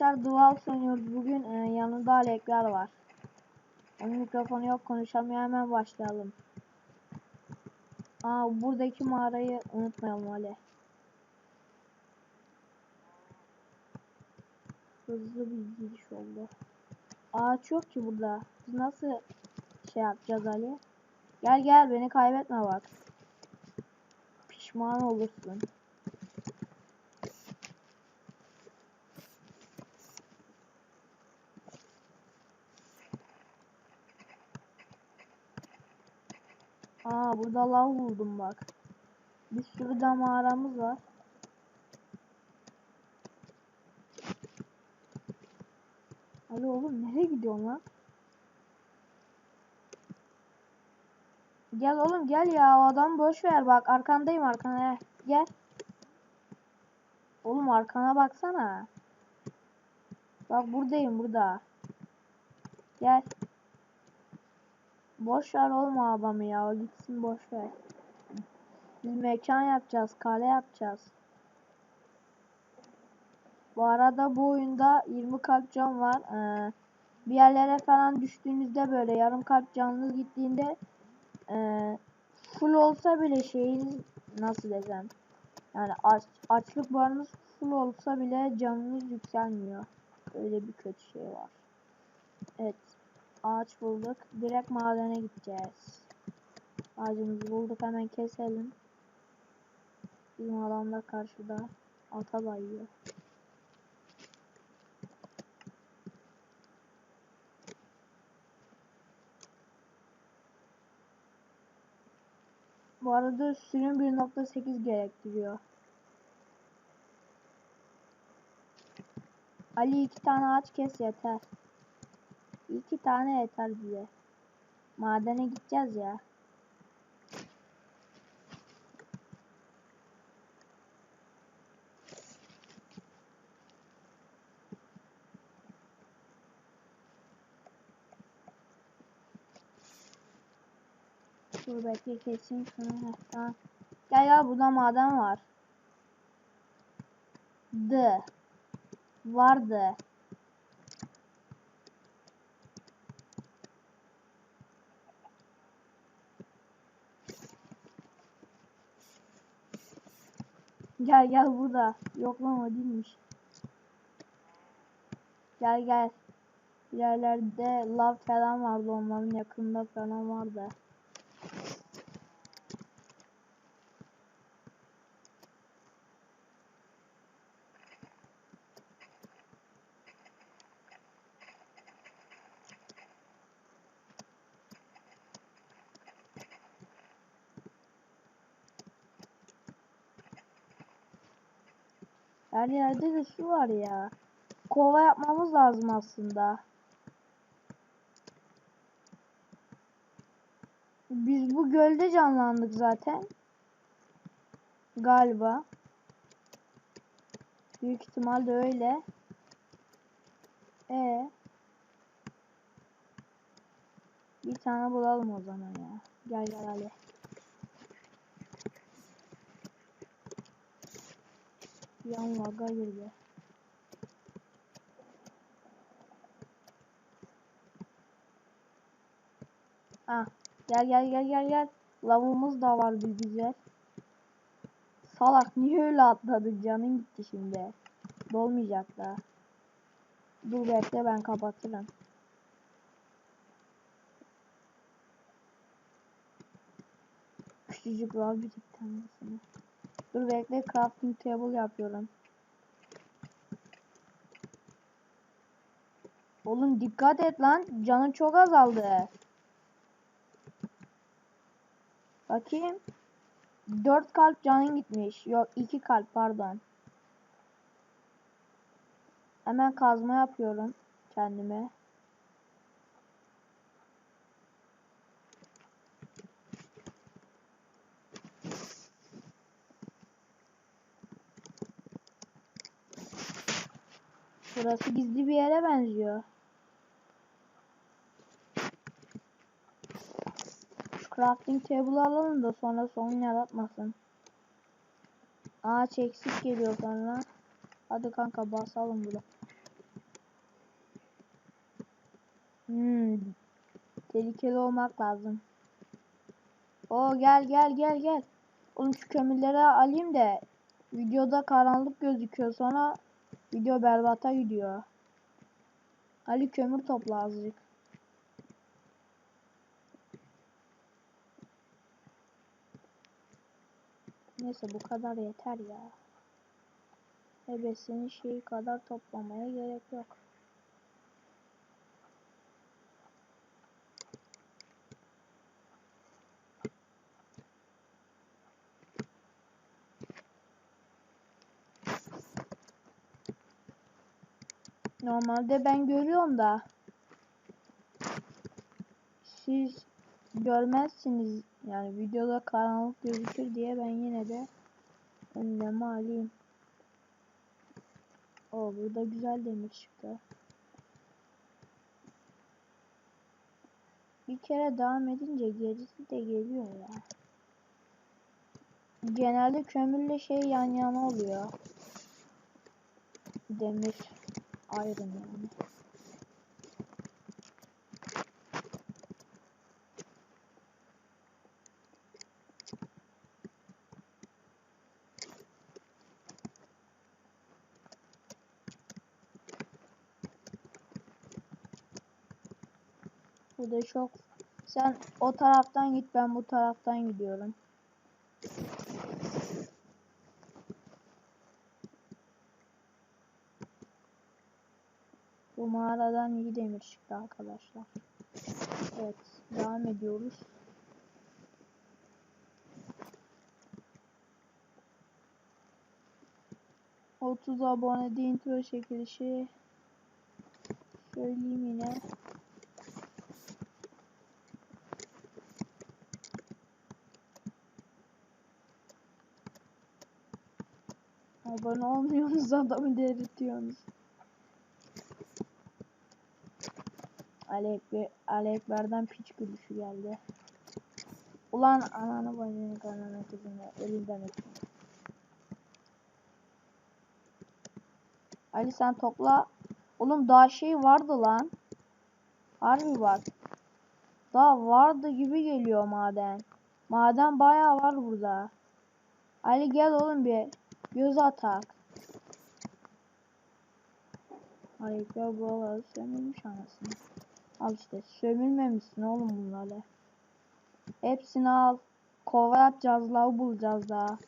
arkadaşlar Dual oynuyoruz. Bugün e, yanında Alekler var. Onun mikrofonu yok konuşamıyor. Hemen başlayalım. Aa buradaki mağarayı unutmayalım Ali. Hızlı bir giriş oldu. Ağaç yok ki burada. Biz nasıl şey yapacağız Ali? Gel gel beni kaybetme bak. Pişman olursun. Burada lav buldum bak. Bir sürü de mağaramız var. Alo oğlum nereye gidiyorsun lan? Gel oğlum gel ya o adam boş ver bak arkandayım arkana gel. Oğlum arkana baksana. Bak buradayım burada. Gel. Boş ver oğlum adamı ya. O gitsin boş ver. Biz mekan yapacağız. Kale yapacağız. Bu arada bu oyunda 20 kalp can var. Ee, bir yerlere falan düştüğünüzde böyle yarım kalp canınız gittiğinde ee, full olsa bile şeyiniz nasıl desem yani aç, açlık barınız full olsa bile canınız yükselmiyor. Öyle bir kötü şey var. Evet. Ağaç bulduk. Direkt madene gideceğiz. Ağacımızı bulduk. Hemen keselim. Bizim adam da karşıda. Ata bayıyor. Bu arada sürüm 1.8 gerektiriyor. Ali iki tane ağaç kes yeter. İki tane yeter bize. Madene gideceğiz ya. Dur bekle keseyim şunu. Heh. Gel gel burada maden var. D. Vardı. Gel gel burada. Yok lan o değilmiş. Gel gel. Yerlerde lav falan vardı onların yakında falan vardı. Her yerde de su var ya. Kova yapmamız lazım aslında. Biz bu gölde canlandık zaten. Galiba. Büyük ihtimalle öyle. E Bir tane bulalım o zaman ya. Gel gel Ali. Yan laga girdi. Ah, gel gel gel gel gel. Lavumuz da var bir güzel. Salak niye öyle atladın canın gitti şimdi. Dolmayacak da. Dur bekle ben kapatırım. Küçücük var bir tanesini. Dur bekle crafting table yapıyorum. Oğlum dikkat et lan. Canın çok azaldı. Bakayım. 4 kalp canın gitmiş. Yok 2 kalp pardon. Hemen kazma yapıyorum kendime. Burası gizli bir yere benziyor. Crafting table alalım da sonra sorun yaratmasın. Ağaç eksik geliyor sonra. Hadi kanka basalım bunu. Hmm. Tehlikeli olmak lazım. O gel gel gel gel. Oğlum şu kömürleri alayım da videoda karanlık gözüküyor sonra video berbata gidiyor. Ali kömür topla azıcık. Neyse bu kadar yeter ya. Ebesinin şeyi kadar toplamaya gerek yok. Normalde ben görüyorum da siz görmezsiniz yani videoda karanlık gözükür diye ben yine de önlemi alayım. O burada güzel demir çıktı. Bir kere devam edince gerisi de geliyor ya. Genelde kömürle şey yan yana oluyor. Demir ayrım yani. Bu da çok. Sen o taraftan git ben bu taraftan gidiyorum. Bu mağaradan iyi demir çıktı arkadaşlar. Evet devam ediyoruz. Otuz abone de intro çekilişi söyleyeyim yine. Abone olmuyorsunuz adamı delirtiyorsunuz. Ali, Ekber, Ali Ekber'den piç gülüşü geldi. Ulan ananı bacını karnına kızını elinden öptüm. Ali sen topla. Oğlum daha şey vardı lan. Harbi var. Daha vardı gibi geliyor maden. Maden bayağı var burada. Ali gel oğlum bir. Göz atak. Ali Ekber buraları sömürmüş anasını. Al işte sömürmemişsin oğlum bunları. Hepsini al. Kova yapacağız, lav bulacağız daha.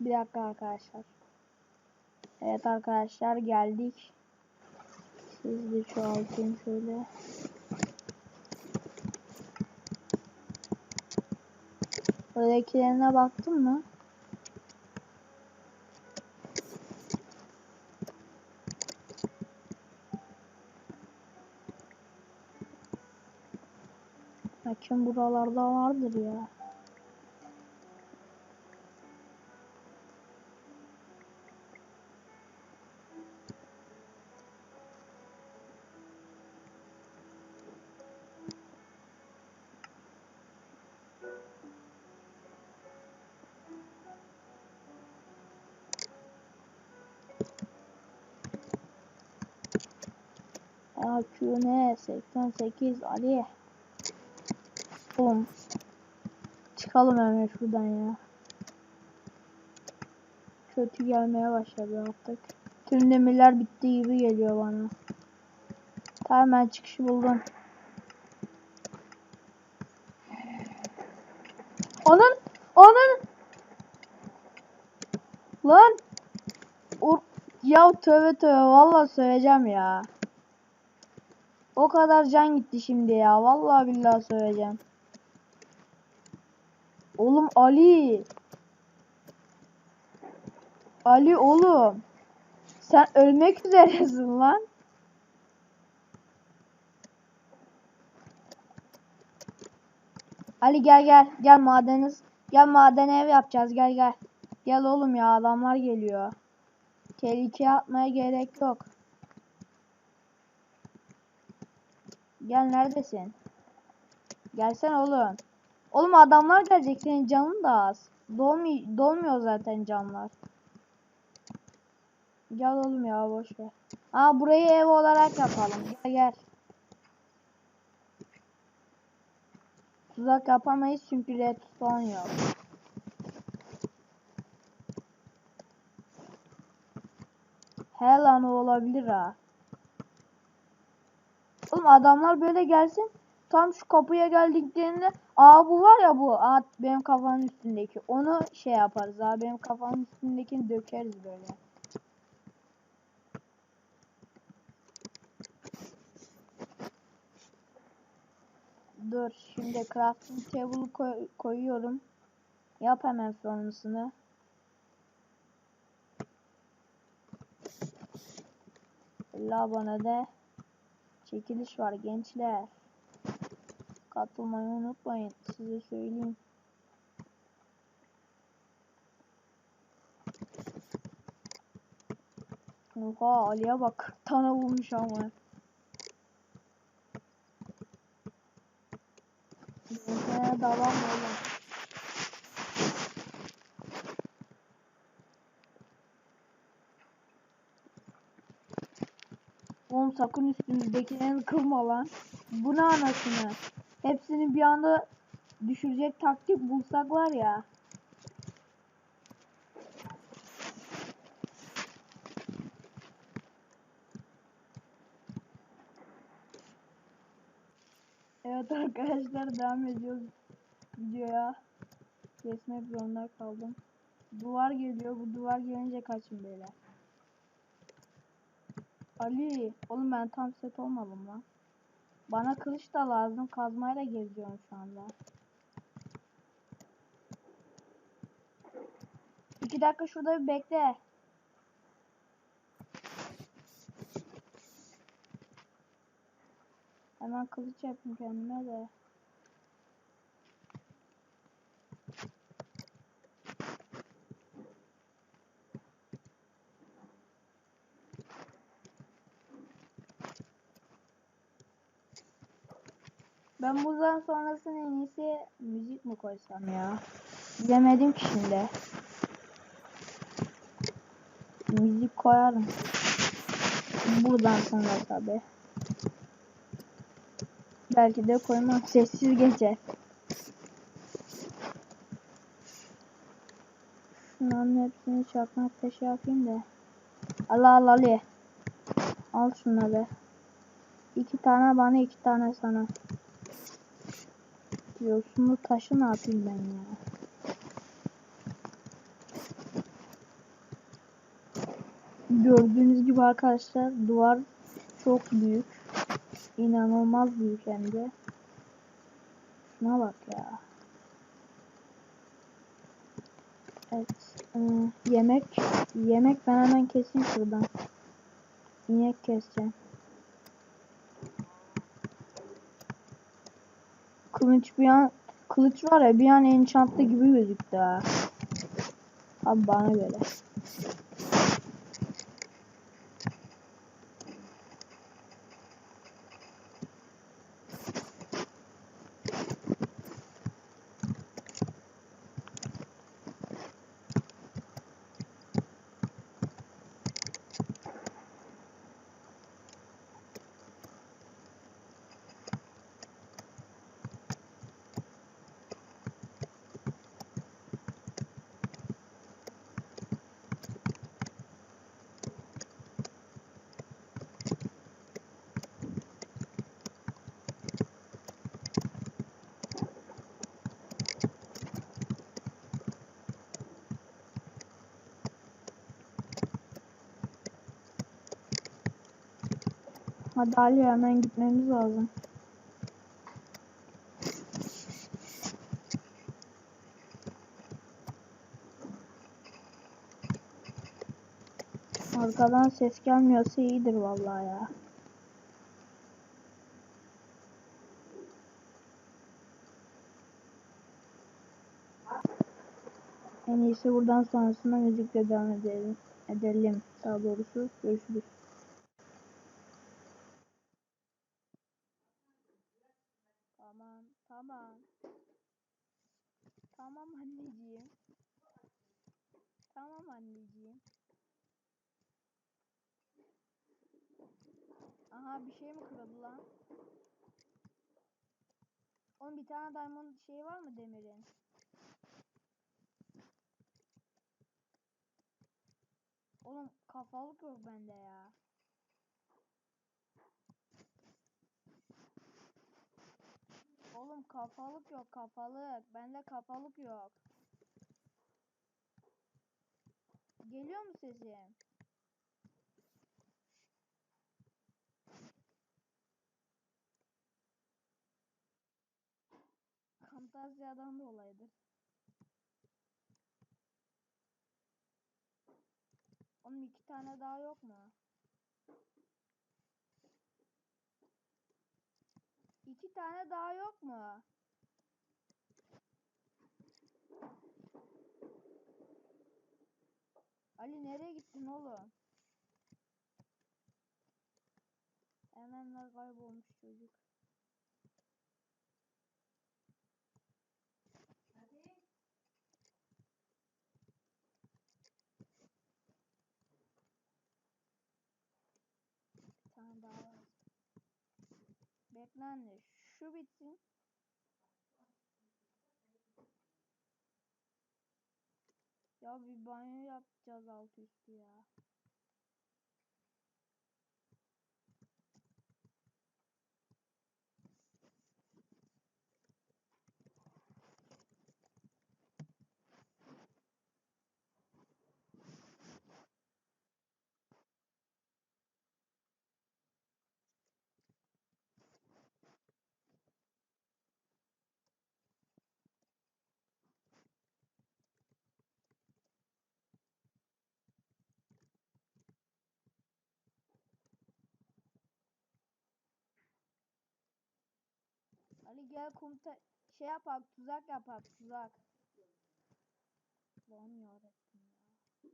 Bir dakika arkadaşlar. Evet arkadaşlar geldik. Siz de çoğaltayım şöyle. Buradakilerine baktın mı? Bakın buralarda vardır ya. AQ ne? 88 Ali. Oğlum. Çıkalım hemen şuradan ya. Kötü gelmeye başladı artık. Tüm demirler bitti gibi geliyor bana. Tamam ben çıkışı buldum. Onun onun lan Ur ya tövbe tövbe vallahi söyleyeceğim ya. O kadar can gitti şimdi ya. Vallahi billahi söyleyeceğim. Oğlum Ali. Ali oğlum. Sen ölmek üzeresin lan. Ali gel gel. Gel madeniz. Gel maden ev yapacağız. Gel gel. Gel oğlum ya adamlar geliyor. Tehlikeye atmaya gerek yok. Gel neredesin? Gelsene oğlum. Oğlum adamlar gelecek senin canın da az. Dolmuyor, dolmuyor zaten canlar. Gel oğlum ya boş ver. Aa burayı ev olarak yapalım. Gel gel. Tuzak yapamayız çünkü redstone yok. He lan o olabilir ha. Oğlum adamlar böyle gelsin. Tam şu kapıya geldiklerinde aa bu var ya bu aa benim kafanın üstündeki onu şey yaparız abi benim kafamın üstündekini dökeriz böyle. Dur şimdi crafting table koy- koyuyorum. Yap hemen sonrasını. abone çekiliş var gençler. Katılmayı unutmayın. Size söyleyeyim. Oha Ali'ye bak. Tane vurmuş ama. Gençlere devam oğlum. Sakın üstümüzdekilerini kırma lan. Bu ne anasını? Hepsini bir anda düşürecek taktik bulsak var ya. Evet arkadaşlar devam ediyoruz videoya. Kesmek zorunda kaldım. Duvar geliyor. Bu duvar gelince kaçın beyler. Ali, oğlum ben tam set olmadım lan. Bana kılıç da lazım. Kazmayla geziyorum şu anda. İki dakika şurada bir bekle. Hemen kılıç yapayım kendime de. Ben buradan sonrasını en iyisi müzik mi koysam ya? Bilemedim ki şimdi. Müzik koyarım. Buradan sonra tabi. Belki de koymam. Sessiz gece. Şunların hepsini çakmak taşı yapayım da. Al al Ali. Al şunları. İki tane bana iki tane sana. Yosunlu taşı ne yapayım ben ya? Gördüğünüz gibi arkadaşlar duvar çok büyük. İnanılmaz büyük hem de. Şuna bak ya. Evet. ıı, yemek. Yemek ben hemen keseyim şuradan. İnek keseceğim. Kılıç bir an kılıç var ya bir an enchantlı gibi gözüktü ha. Abi bana göre. Hadi Ali hemen gitmemiz lazım. Arkadan ses gelmiyorsa iyidir vallahi ya. En iyisi buradan sonrasında müzikle devam edelim. Edelim daha doğrusu. Görüşürüz. Tamam. Tamam. Anneciğim. Tamam anneciğim. Aha bir şey mi kırıldı lan? Oğlum bir tane diamond şey var mı demirin? Oğlum kafalık yok bende ya. Kafalık yok kafalık. Bende kafalık yok. Geliyor mu sesim? Fantaziyadan dolayıdır. Oğlum iki tane daha yok mu? İki tane daha yok mu? Ali nereye gittin oğlum? Hemen kaybolmuş çocuk. Hadi. Bir tane daha var. Bekle anne. Şu bitsin. Ya bir banyo yapacağız alt üstü ya. Ali gel kum te- şey yapak tuzak yapak tuzak. Lan yarabbim ya.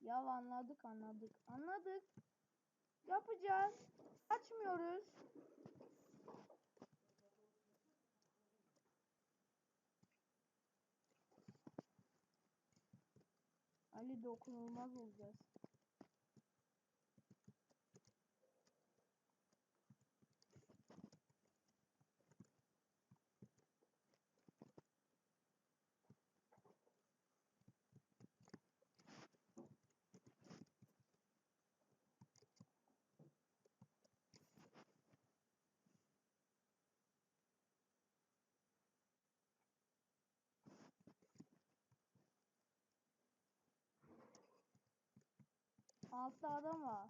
Ya anladık anladık. Anladık. Yapacağız. Açmıyoruz. Ali dokunulmaz olacağız. Altta adam var.